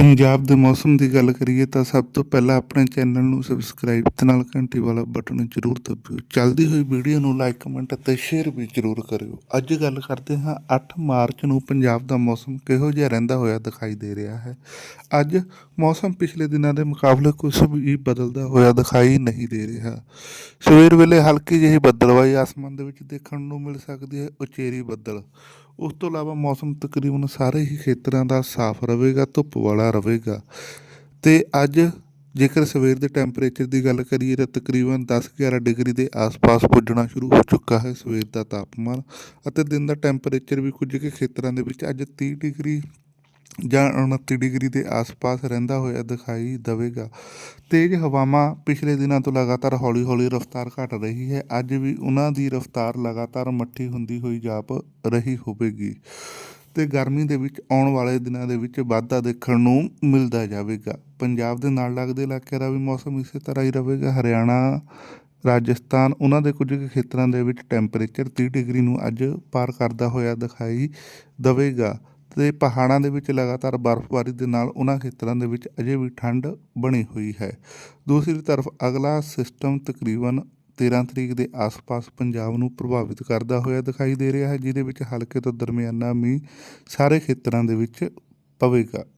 ਪੰਜਾਬ ਦੇ ਮੌਸਮ ਦੀ ਗੱਲ ਕਰੀਏ ਤਾਂ ਸਭ ਤੋਂ ਪਹਿਲਾਂ ਆਪਣੇ ਚੈਨਲ ਨੂੰ ਸਬਸਕ੍ਰਾਈਬ ਤੇ ਨਾਲ ਘੰਟੀ ਵਾਲਾ ਬਟਨ ਜ਼ਰੂਰ ਦਬਾਇਓ ਚੱਲਦੀ ਹੋਈ ਵੀਡੀਓ ਨੂੰ ਲਾਈਕ ਕਮੈਂਟ ਅਤੇ ਸ਼ੇਅਰ ਵੀ ਜ਼ਰੂਰ ਕਰਿਓ। ਅੱਜ ਗੱਲ ਕਰਦੇ ਹਾਂ 8 ਮਾਰਚ ਨੂੰ ਪੰਜਾਬ ਦਾ ਮੌਸਮ ਕਿਹੋ ਜਿਹਾ ਰਹਿੰਦਾ ਹੋਇਆ ਦਿਖਾਈ ਦੇ ਰਿਹਾ ਹੈ। ਅੱਜ ਮੌਸਮ ਪਿਛਲੇ ਦਿਨਾਂ ਦੇ ਮੁਕਾਬਲੇ ਕੁਝ ਵੀ ਬਦਲਦਾ ਹੋਇਆ ਦਿਖਾਈ ਨਹੀਂ ਦੇ ਰਿਹਾ। ਸਵੇਰ ਵੇਲੇ ਹਲਕੀ ਜਿਹੀ ਬੱਦਲਵਾਈ ਆਸਮਾਨ ਦੇ ਵਿੱਚ ਦੇਖਣ ਨੂੰ ਮਿਲ ਸਕਦੀ ਹੈ ਉਚੇਰੀ ਬੱਦਲ। ਉਸ ਤੋਂ ਇਲਾਵਾ ਮੌਸਮ ਤਕਰੀਬਨ ਸਾਰੇ ਹੀ ਖੇਤਰਾਂ ਦਾ ਸਾਫ਼ ਰਹੇਗਾ, ਧੁੱਪ ਵਾਲਾ ਰਹੇਗਾ। ਤੇ ਅੱਜ ਜੇਕਰ ਸਵੇਰ ਦੇ ਟੈਂਪਰੇਚਰ ਦੀ ਗੱਲ ਕਰੀਏ ਤਾਂ ਤਕਰੀਬਨ 10-11 ਡਿਗਰੀ ਦੇ ਆਸ-ਪਾਸ ਪੁੱਜਣਾ ਸ਼ੁਰੂ ਹੋ ਚੁੱਕਾ ਹੈ ਸਵੇਰ ਦਾ ਤਾਪਮਾਨ। ਅਤੇ ਦਿਨ ਦਾ ਟੈਂਪਰੇਚਰ ਵੀ ਕੁਝ ਕੁ ਖੇਤਰਾਂ ਦੇ ਵਿੱਚ ਅੱਜ 30 ਡਿਗਰੀ ਜਾਂ 29 ਡਿਗਰੀ ਦੇ ਆਸ-ਪਾਸ ਰਹਿੰਦਾ ਹੋਇਆ ਦਿਖਾਈ ਦੇਵੇਗਾ। ਤੇਜ਼ ਹਵਾਵਾਂ ਪਿਛਲੇ ਦਿਨਾਂ ਤੋਂ ਲਗਾਤਾਰ ਹੌਲੀ-ਹੌਲੀ ਰਫ਼ਤਾਰ ਘਟ ਰਹੀ ਹੈ। ਅੱਜ ਵੀ ਉਹਨਾਂ ਦੀ ਰਫ਼ਤਾਰ ਲਗਾਤਾਰ ਮੱਠੀ ਹੁੰਦੀ ਹੋਈ ਜਾਪ ਰਹੀ ਹੋਵੇਗੀ ਤੇ ਗਰਮੀ ਦੇ ਵਿੱਚ ਆਉਣ ਵਾਲੇ ਦਿਨਾਂ ਦੇ ਵਿੱਚ ਵਾਧਾ ਦੇਖਣ ਨੂੰ ਮਿਲਦਾ ਜਾਵੇਗਾ। ਪੰਜਾਬ ਦੇ ਨਾਲ ਲੱਗਦੇ ਇਲਾਕਿਆਂ ਦਾ ਵੀ ਮੌਸਮ ਇਸੇ ਤਰ੍ਹਾਂ ਹੀ ਰਹੇਗਾ। ਹਰਿਆਣਾ, ਰਾਜਸਥਾਨ ਉਹਨਾਂ ਦੇ ਕੁਝ ਕੁ ਖੇਤਰਾਂ ਦੇ ਵਿੱਚ ਟੈਂਪਰੇਚਰ 30 ਡਿਗਰੀ ਨੂੰ ਅੱਜ ਪਾਰ ਕਰਦਾ ਹੋਇਆ ਦਿਖਾਈ ਦੇਵੇਗਾ। ਤੇ ਪਹਾੜਾਂ ਦੇ ਵਿੱਚ ਲਗਾਤਾਰ ਬਰਫ਼ਬਾਰੀ ਦੇ ਨਾਲ ਉਹਨਾਂ ਖੇਤਰਾਂ ਦੇ ਵਿੱਚ ਅਜੇ ਵੀ ਠੰਡ ਬਣੀ ਹੋਈ ਹੈ। ਦੂਸਰੀ ਤਰਫ ਅਗਲਾ ਸਿਸਟਮ ਤਕਰੀਬਨ 13 ਤਰੀਕ ਦੇ ਆਸ-ਪਾਸ ਪੰਜਾਬ ਨੂੰ ਪ੍ਰਭਾਵਿਤ ਕਰਦਾ ਹੋਇਆ ਦਿਖਾਈ ਦੇ ਰਿਹਾ ਹੈ, ਜਿਹਦੇ ਵਿੱਚ ਹਲਕੇ ਤੋਂ ਦਰਮਿਆਨਾ ਮੀਂਹ ਸਾਰੇ ਖੇਤਰਾਂ ਦੇ ਵਿੱਚ ਪਵੇਗਾ।